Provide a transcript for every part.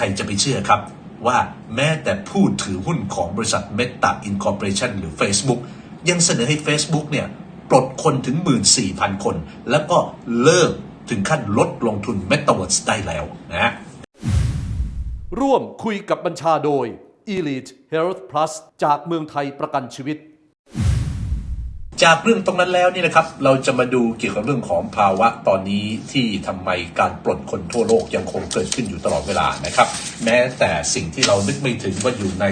ใครจะไปเชื่อครับ ว่าแม้แต่ผู้ถือหุ้นของบริษัท Meta Incorporation หรือ Facebook ยังเสนอให้ Facebook เนี่ยปลดคนถึง 14,000 คน แล้วก็เลิกถึงขั้นลดลงทุน Metaverse ได้แล้วนะฮะร่วมคุยกับบัญชาโดย Elite Health Plus จากเมืองไทยประกันชีวิต จากเรื่องตรงนั้นแล้วนี่นะครับ เราจะมาดูเกี่ยวกับเรื่องของภาวะตอนนี้ที่ทำไมการปลดคนทั่วโลกยังคงเกิดขึ้นอยู่ตลอดเวลานะครับ แม้แต่สิ่งที่เรานึกไม่ถึงว่าอยู่ใน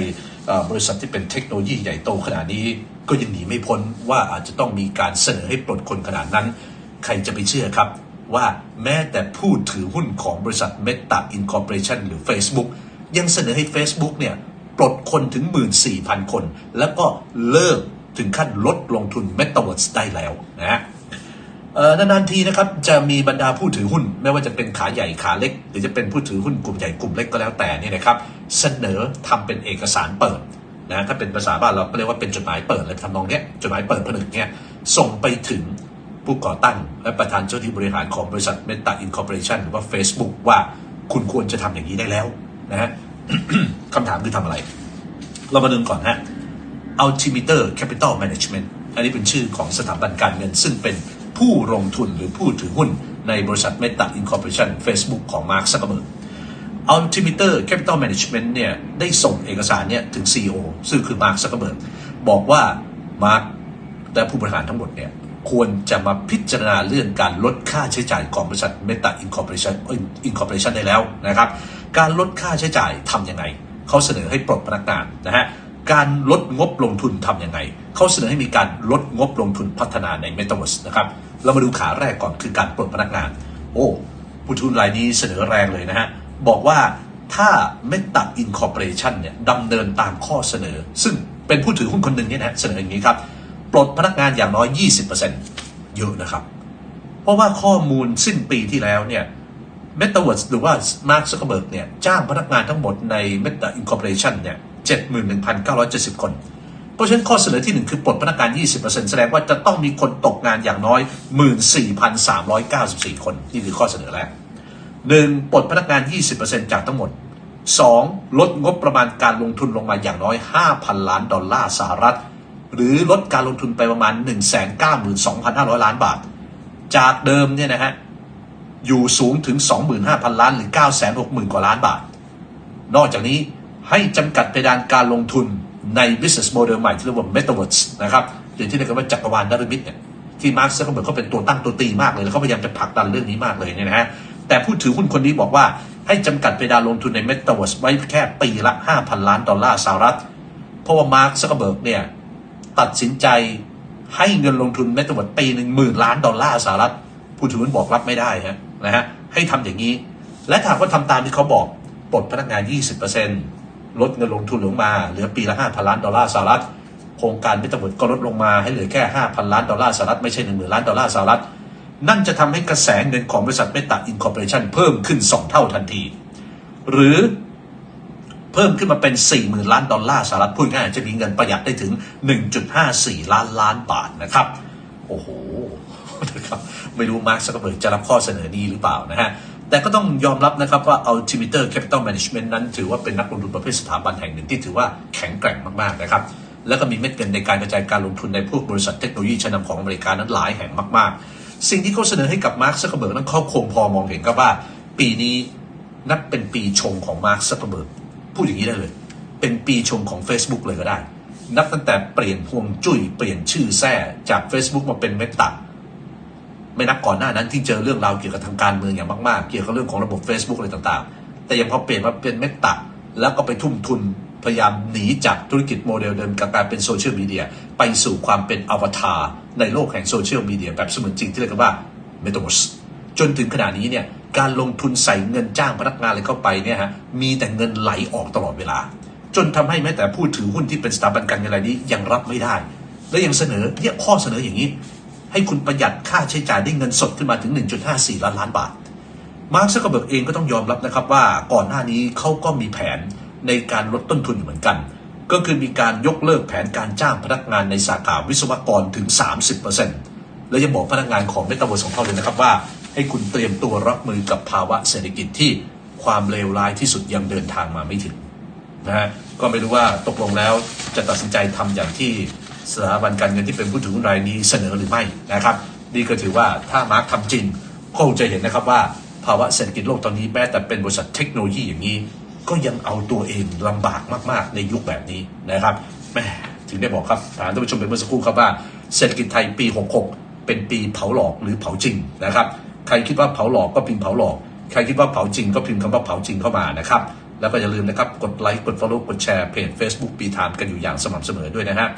บริษัทที่เป็นเทคโนโลยีใหญ่โตขนาดนี้ ก็ยังหนีไม่พ้นว่าอาจจะต้องมีการเสนอให้ปลดคนขนาดนั้น ใครจะไปเชื่อครับ ว่าแม้แต่ผู้ถือหุ้นของบริษัท Meta Incorporation หรือ Facebook ยังเสนอให้ Facebook เนี่ยปลดคนถึง 14,000 คน แล้วก็เลิก ถึงขั้นลดลงทุน Metaverse ได้แล้วนะฮะเออนานๆทีนะครับจะมีบรรดาผู้ถือหุ้น ไม่ว่าจะเป็นขาใหญ่ขาเล็ก หรือจะเป็นผู้ถือหุ้นกลุ่มใหญ่กลุ่มเล็กก็แล้วแต่นี่นะครับเสนอทำเป็นเอกสารเปิดนะถ้าเป็นภาษาบ้านเราก็เรียกว่าเป็นจดหมายเปิดเลยทำนองเนี้ยจดหมายเปิดผนึกเนี่ยส่งไปถึงผู้ก่อตั้ง และประธานเจ้าที่บริหารของบริษัท Meta Incorporation หรือว่า Facebook ว่าคุณควรจะทำอย่างนี้ได้แล้วนะฮะคำถามคือทำอะไร เรามาดูก่อนฮะ Altimeter Capital Management อันนี้เป็นชื่อของสถาบันการเงิน ซึ่งเป็นผู้ลงทุนหรือผู้ถือหุ้นในบริษัท Meta Incorporation Facebook ของ Mark Zuckerberg Altimeter Capital Management เนี่ยได้ส่งเอกสารเนี่ยถึง CEO ซึ่งคือ Mark Zuckerberg บอกว่า Mark และผู้บริหารทั้งหมดเนี่ยควรจะมาพิจารณาเรื่องการลดค่าใช้จ่ายของบริษัท Meta Incorporation Incorporation ได้แล้วนะครับ การลดค่าใช้จ่ายทำยังไง เขาเสนอให้ปลดพนักงานนะฮะ การลดงบลงทุนทำยังไง เขาเสนอให้มีการลดงบลงทุนพัฒนาใน Metaverse นะครับ เรามาดูขาแรกก่อนคือการปลดพนักงาน โอ้ผู้ถือหุ้นรายนี้เสนอแรงเลยนะฮะ บอกว่าถ้า Meta Incorporation เนี่ยดำเนินตามข้อเสนอ ซึ่งเป็นผู้ถือหุ้นคนหนึ่งเนี่ยนะเสนออย่างนี้ครับ ปลดพนักงานอย่างน้อย 20%เยอะนะครับ เพราะว่าข้อมูลสิ้นปีที่แล้วเนี่ย Metaverse หรือว่า Mark Zuckerberg เนี่ยจ้างพนักงานทั้งหมดใน Meta Incorporation เนี่ย 71,970 คน เพราะฉะนั้นข้อเสนอที่หนึ่งคือปลดพนักงาน 20%แสดงว่าจะต้องมีคนตกงานอย่างน้อย 14,394 คน นี่คือข้อเสนอแรกหนึ่งปลดพนักงาน 20%จากทั้งหมด 2. ลดงบประมาณการลงทุนลงมาอย่างน้อย 5,000 ล้านดอลลาร์สหรัฐ หรือลดการลงทุนไปประมาณ 192,500 ล้านบาท จากเดิมเนี่ยนะฮะอยู่สูงถึง 25,000 ล้านหรือ 960,000 กว่าล้านบาท นอกจากนี้ ให้จำกัดเพดานการลงทุนใน business model ใหม่ที่เรียกว่า Metaverse นะครับหรือที่เรียกว่าจักรวาลดารมิตเนี่ยที่มาร์คซ์ก็เหมือนเขาเป็นตัวตั้งตัวตีมากเลย แล้วเขาพยายามจะผลักดันเรื่องนี้มากเลยเนี่ยนะฮะแต่ผู้ถือหุ้นคนนี้บอกว่าให้จำกัดเพดานลงทุนใน Metaverse ไว้แค่ปีละ 5,000 ล้านดอลลาร์สหรัฐเพราะว่ามาร์คซ์ก็เบิร์กเนี่ยตัดสินใจให้เงินลงทุนเมตาเวิร์ดปีหนึ่งหมื่นล้านดอลลาร์สหรัฐผู้ถือหุ้นบอกรับไม่ได้ฮะนะฮะให้ทำอย่างนี้ และถ้าว่าทำตามที่เขาบอกปลดพนักงาน 20% ลดเงินลงทุนลงมาเหลือปีละ 5,000 ล้านดอลลาร์สหรัฐ โครงการเมตาเวิร์ดก็ลดลงมาให้เหลือแค่ 5,000 ล้านดอลลาร์สหรัฐไม่ใช่ 10,000 ล้านดอลลาร์สหรัฐ นั่นจะทำให้กระแสเงินของบริษัทเมตาอินคอร์ปอเรชั่นเพิ่มขึ้น 2 เท่าทันที หรือเพิ่มขึ้นมาเป็น 40,000 ล้านดอลลาร์สหรัฐพูดง่ายๆจะมีเงินประหยัดได้ถึง 1.54 ล้านล้านบาทนะครับ โอ้โหนะครับไม่รู้มาร์คซักเบิร์กจะรับข้อเสนอนี้หรือเปล่านะฮะ แต่ก็ต้องยอมรับนะครับว่า Altimeter Capital Management นั้น ถือว่าเป็นนักลงทุนประเภทสถาบันแห่งหนึ่งที่ถือว่าแข็งแกร่งมากๆนะครับแล้วก็มีเม็ดเงินในการกระจายการลงทุนในพวกบริษัทเทคโนโลยีชั้นนำของอเมริกานั้นหลายแห่งมาก ๆ สิ่งที่เขาเสนอให้กับมาร์คซักเบิร์กนั้นเขาคงพอมองเห็นก็ว่า ปีนี้นับเป็นปีชงของมาร์คซักเบิร์กพูดอย่างนี้ได้เลย เป็นปีชงของ Facebook เลยก็ได้ นับตั้งแต่เปลี่ยนพวงจุ้ยเปลี่ยนชื่อแท้จาก Facebook มาเป็นเมตา ไม่นับก่อนหน้านั้นที่เจอเรื่องราวเกี่ยวกับทางการเมืองอย่างมากๆ เกี่ยวกับเรื่องของระบบ Facebook อะไรต่างๆ แต่ยังพอเปลี่ยนมาเป็นเมตาแล้วก็ไปทุ่มทุนพยายามหนีจากธุรกิจโมเดลเดิมกับการเป็นโซเชียลมีเดียไปสู่ความเป็นอวตารในโลกแห่งโซเชียลมีเดียแบบเสมือนจริงที่เรียกว่า Metaverse จนถึงขณะนี้เนี่ยการลงทุนใส่เงินจ้างพนักงานอะไรเข้าไปเนี่ยฮะมีแต่เงินไหลออกตลอดเวลา จนทำให้แม้แต่ผู้ถือหุ้นที่เป็นสถาบันการเงินรายนี้ยังรับไม่ได้ และยังเสนอเนี่ยข้อเสนออย่างนี้ ให้คุณประหยัดค่าใช้จ่ายได้เงินสดขึ้นมาถึง 1.54 ล้านล้านบาท มาร์คซักเกอร์เบิร์กเองก็ต้องยอมรับนะครับว่าก่อนหน้านี้เขาก็มีแผนในการลดต้นทุนเหมือนกัน ก็คือมีการยกเลิกแผนการจ้างพนักงานในสาขาวิศวกรถึง 30%แล้วยังบอกพนักงานของเมตาเวิร์สของเขาเลยนะครับว่า ให้คุณเตรียมตัวรับมือกับภาวะเศรษฐกิจที่คความเลวร้ายที่สุดยังเดินทางมาไม่ถึงนะฮะก็ไม่รู้ว่าตกลงแล้วจะตัดสินใจทำอย่างที่ สถาบันการเงินที่เป็นผู้ถือหุ้นรายนี้เสนอหรือไม่นะครับ นี่ก็ถือว่าถ้ามาร์กทำจริงคงจะเห็นนะครับว่าภาวะเศรษฐกิจโลกตอนนี้แม้แต่เป็นบริษัทเทคโนโลยีอย่างนี้ ก็ยังเอาตัวเองลำบากมาก ๆ ในยุคแบบนี้นะครับแม่ถึงได้บอกครับถามท่านผู้ชมเป็นเมื่อสักครู่ครับว่าเศรษฐกิจไทยปี 66 เป็นปีเผาหลอกหรือเผาจริงนะครับใครคิดว่าเผาหลอกก็พิมพ์เผาหลอกใครคิดว่าเผาจริงก็พิมพ์คำว่าเผาจริงเข้ามานะครับแล้วก็อย่าลืมนะครับกดไลค์กด follow กดแชร์เพจ Facebook ปีถามกันอยู่อย่างสม่ำเสมอด้วยนะฮะ